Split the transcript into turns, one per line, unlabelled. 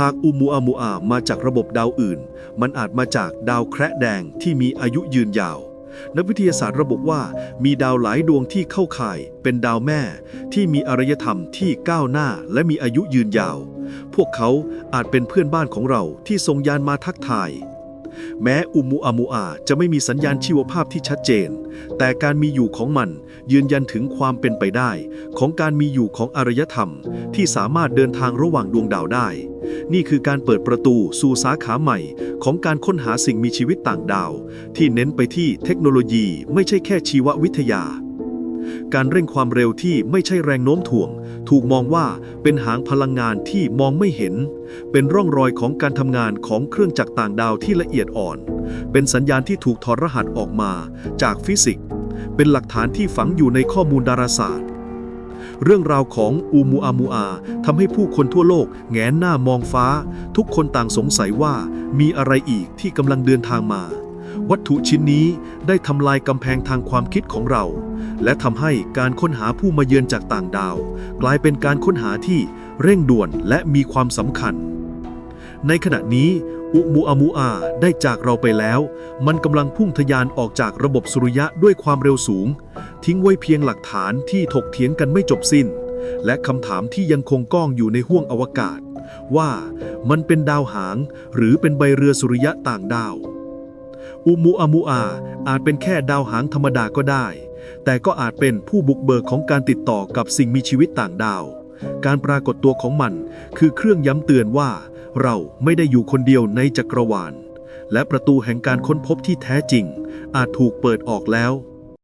หากอุมูอามูอามาจากระบบดาวอื่น มันอาจมาจากดาวแคระแดงที่มีอายุยืนยาว นักวิทยาศาสตร์ระบุว่ามีดาวหลายดวงที่เข้าข่าย เป็นดาวแม่ ที่มีอารยธรรมที่ก้าวหน้าและมีอายุยืนยาว พวกเขาอาจเป็นเพื่อนบ้านของเราที่ส่งยานมาทักทาย แม้อุมูอามูอาจะไม่มีสัญญาณชีวภาพที่ชัดเจน แต่การมีอยู่ของมันยืนยันถึงความเป็นไปได้ ของการมีอยู่ของอารยธรรม ที่สามารถเดินทางระหว่างดวงดาวได้ นี่คือการเปิดประตูสู่สาขาใหม่ ของการค้นหาสิ่งมีชีวิตต่างดาว ที่เน้นไปที่เทคโนโลยีไม่ใช่แค่ชีววิทยา การเร่งความเร็วที่ไม่ใช่แรงโน้มถ่วง ถูกมองว่าเป็นหางพลังงานที่มองไม่เห็น เป็นร่องรอยของการทำงานของเครื่องจักรต่างดาวที่ละเอียดอ่อน เป็นสัญญาณที่ถูกถอดรหัสออกมาจากฟิสิกส์ เป็นหลักฐานที่ฝังอยู่ในข้อมูลดาราศาสตร์ เรื่องราวของอูมูอามูอาทำให้ผู้คนทั่วโลกแงนหน้ามองฟ้า ทุกคนต่างสงสัยว่ามีอะไรอีกที่กำลังเดินทางมา วัตถุชิ้นนี้ได้ทำลายกำแพงทางความคิดของเรา และทำให้การค้นหาผู้มาเยือนจากต่างดาว กลายเป็นการค้นหาที่เร่งด่วนและมีความสำคัญ ในขณะนี้ อุมูอามูอาได้จากเราไปแล้ว มันกำลังพุ่งทะยานออกจากระบบสุริยะด้วยความเร็วสูง ทิ้งไว้เพียงหลักฐานที่ถกเถียงกันไม่จบสิ้น และคำถามที่ยังคงก้องอยู่ในห้วงอวกาศว่ามันเป็นดาวหางหรือเป็นใบเรือสุริยะต่างดาว อุมูอามูอา อาจเป็นแค่ดาวหางธรรมดาก็ได้ แต่ก็อาจเป็นผู้บุกเบิกของการติดต่อกับสิ่งมีชีวิตต่างดาว การปรากฏตัวของมัน คือเครื่องย้ำเตือนว่า เราไม่ได้อยู่คนเดียวในจักรวาล และประตูแห่งการค้นพบที่แท้จริง อาจถูกเปิดออกแล้ว